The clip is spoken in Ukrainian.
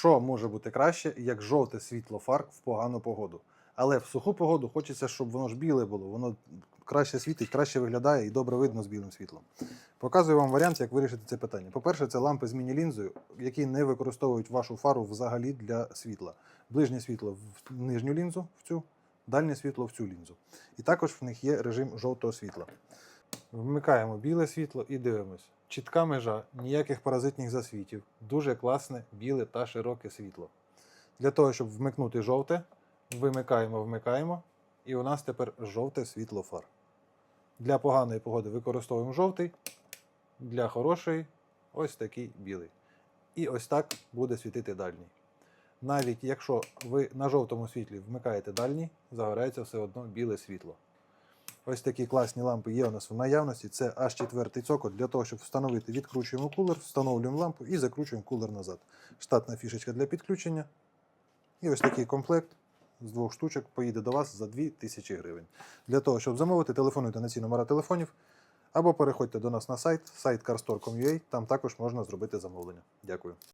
Що може бути краще, як жовте світло фар в погану погоду? Але в суху погоду хочеться, щоб воно ж біле було, воно краще світить, краще виглядає і добре видно з білим світлом. Показую вам варіант, як вирішити це питання. По-перше, це лампи з міні-лінзою, які не використовують вашу фару взагалі для світла. Ближнє світло в нижню лінзу, в цю, дальнє світло в цю лінзу. І також в них є режим жовтого світла. Вмикаємо біле світло і дивимось. Чітка межа, ніяких паразитних засвітів, дуже класне біле та широке світло. Для того, щоб вмикнути жовте, вимикаємо, вмикаємо, і у нас тепер жовте світло фар. Для поганої погоди використовуємо жовтий, для хорошої ось такий білий. І ось так буде світити дальній. Навіть якщо ви на жовтому світлі вмикаєте дальній, загорається все одно біле світло. Ось такі класні лампи є у нас в наявності. Це аж четвертий цоколь. Для того, щоб встановити, відкручуємо кулер, встановлюємо лампу і закручуємо кулер назад. Штатна фішечка для підключення. І ось такий комплект з двох штучок поїде до вас за 2000 гривень. Для того, щоб замовити, телефонуйте на ці номера телефонів або переходьте до нас на сайт, сайт carstore.com.ua, там також можна зробити замовлення. Дякую.